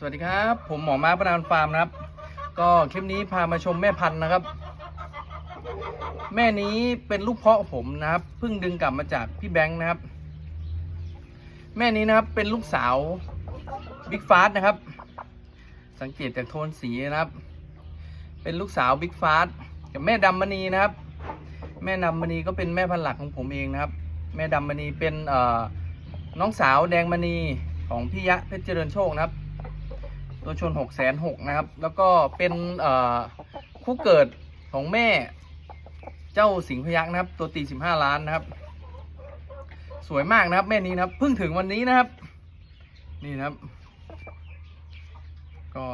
สวัสดีครับ ผมหมอม้าประนานฟาร์มนะครับ ก็คลิปนี้พามาชมแม่พันธุ์นะครับ แม่นี้เป็นลูกเพาะผมนะครับเพิ่งดึงกลับมาจากพี่แบงค์นะครับ แม่นี้นะครับเป็นลูกสาวบิ๊กฟาสนะครับ สังเกตจากโทนสีนะครับ เป็นลูกสาวบิ๊กฟาสกับแม่ดำมณีนะครับ แม่ดำมณีก็เป็นแม่พันธุ์หลักของผมเองนะครับ แม่ดำมณีเป็นเอ่อน้องสาวแดงมณีของพี่ยะเพชรเจริญโชคนะครับ ตัวชนหกแสนหกนะครับ แล้วก็เป็นคู่เกิดของแม่เจ้าสิงห์พยักษ์นะครับ ตัวตีสิบห้าล้านนะครับ สวยมากนะครับแม่นี้นะครับเพิ่งถึงวันนี้นะครับ นี่นะครับ ก็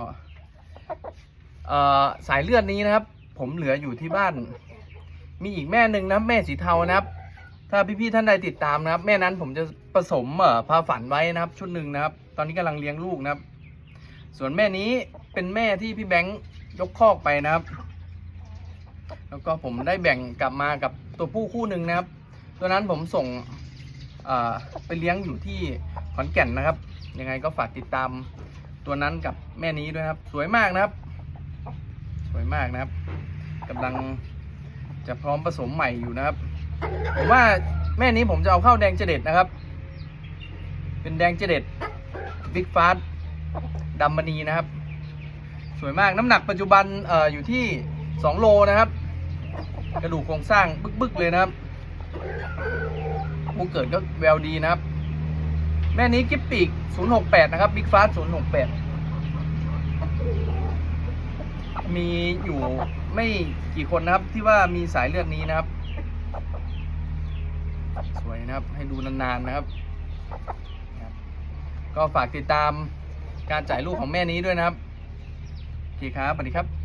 สายเลือดนี้นะครับ ผมเหลืออยู่ที่บ้าน มีอีกแม่หนึ่งนะแม่สีเทานะครับ ถ้าพี่ๆท่านใดติดตามนะครับ แม่นั้นผมจะผสมเอ่อพาฝันไว้นะครับ ชุดหนึ่งนะครับ ตอนนี้กำลังเลี้ยงลูกนะครับ ส่วนแม่นี้เป็นแม่ที่พี่แบงค์ยกคอกไปนะครับ แล้วก็ผมได้แบ่งกลับมากับตัวผู้คู่หนึ่งนะครับ ตัวนั้นผมส่งไปเลี้ยงอยู่ที่ขอนแก่นนะครับ ยังไงก็ฝากติดตามตัวนั้นกับแม่นี้ด้วยครับ สวยมากนะครับ สวยมากนะครับกำลังจะพร้อมผสมใหม่อยู่นะครับผมว่าแม่นี้ผมจะเอาเข้าแดงเจเด็ดนะครับ เป็นแดงเจเด็ดบิ๊กฟาส ดำมณีนะครับ สวยมากน้ำหนักปัจจุบันเอ่ออยู่ที่ 2 โลนะครับ กระดูกโครงสร้างบึกๆเลยนะครับมูเกิดก็แววดีนะครับ แม่นี้กิฟปีก 068 นะครับบิ๊กฟาส068 มีอยู่ไม่กี่คนนะครับที่ว่ามีสายเลือดนี้นะครับ สวยนะครับให้ดูนานๆนะครับ ก็ฝากติดตาม การจ่ายลูกของแม่นี้ด้วยนะครับโอเคครับสวัสดีครับ